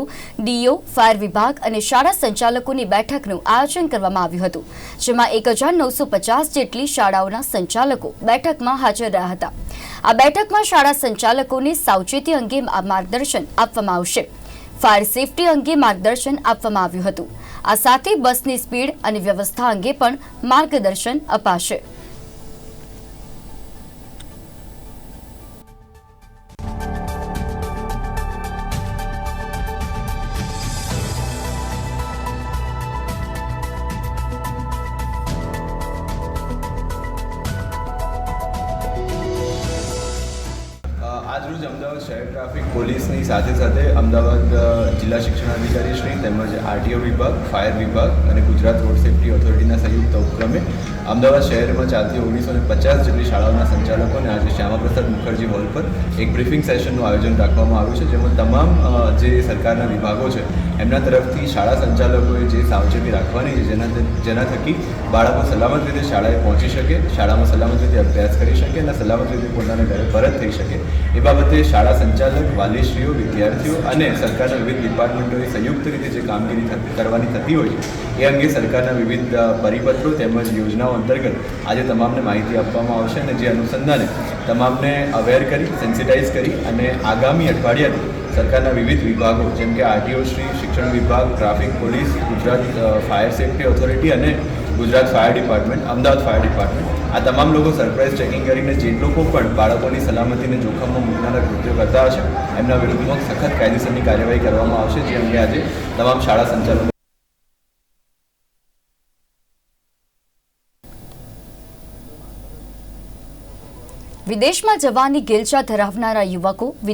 Do, fire વિભાગ અને શાળા સંચાલકોની બેઠકનું આયોજન કરવામાં આવ્યું હતું, જેમાં એક હજાર નવસો પચાસ જેટલી શાળાઓના સંચાલકો બેઠકમાં હાજર રહ્યા હતા. આ બેઠકમાં શાળા સંચાલકોને સાવચેતી અંગે માર્ગદર્શન આપવામાં આવશે. ફાયર સેફટી અંગે માર્ગદર્શન આપવામાં આવ્યું હતું. આ સાથે બસની સ્પીડ અને વ્યવસ્થા અંગે પણ માર્ગદર્શન અપાશે. આજરોજ અમદાવાદ શહેર ટ્રાફિક પોલીસની સાથે સાથે અમદાવાદ જિલ્લા શિક્ષણાધિકારી શ્રી તેમજ આરટીઓ વિભાગ, ફાયર વિભાગ અને ગુજરાત રોડ સેફ્ટી ઓથોરિટીના સંયુક્ત ઉપક્રમે અમદાવાદ શહેરમાં ચાલતી ઓગણીસો ને પચાસ જેટલી શાળાઓના સંચાલકોને આજે શ્યામાપ્રસાદ મુખર્જી હોલ પર એક બ્રીફિંગ સેશનનું આયોજન રાખવામાં આવ્યું છે, જેમાં તમામ જે સરકારના વિભાગો છે, એમના તરફથી શાળા સંચાલકોએ જે સાવચેતી રાખવાની છે, જેના જેના થકી બાળકો સલામત રીતે શાળાએ પહોંચી શકે, શાળામાં સલામત રીતે અભ્યાસ કરી શકે અને સલામત રીતે પોતાના ઘરે પરત થઈ શકે, એ બાબતે શાળા સંચાલક, વાલીશ્રીઓ, વિદ્યાર્થીઓ અને સરકારના વિવિધ ડિપાર્ટમેન્ટોએ સંયુક્ત રીતે જે કામગીરી કરવાની થતી હોય એ અંગે સરકારના વિવિધ પરિપત્રો તેમજ યોજનાઓ અંતર્ગત આજે તમામને માહિતી આપવામાં આવશે અને જે અનુસંધાને તમામને અવેર કરી સેન્સિટાઇઝ કરી અને આગામી અઠવાડિયાથી સરકારના વિવિધ વિભાગો જેમ કે આરટીઓ શ્રી, શિક્ષણ વિભાગ, traffic police, Gujarat fire safety authority અને Gujarat fire department, Ahmedabad fire department, આ તમામ લોકો સરપ્રાઇઝ ચેકિંગ કરીને જે લોકો પણ બાળકોની સલામતીને જોખમમાં મૂકનારા કૃત્યો કરતા હશે, એમના વિરુદ્ધમાં સખત કાયદેસરની કાર્યવાહી કરવામાં આવશે, જે અંગે આજે તમામ શાળા સંચાલકો વિદેશમાં જવાની ગેલચા ધરાવનારા યુવકો વિદેશ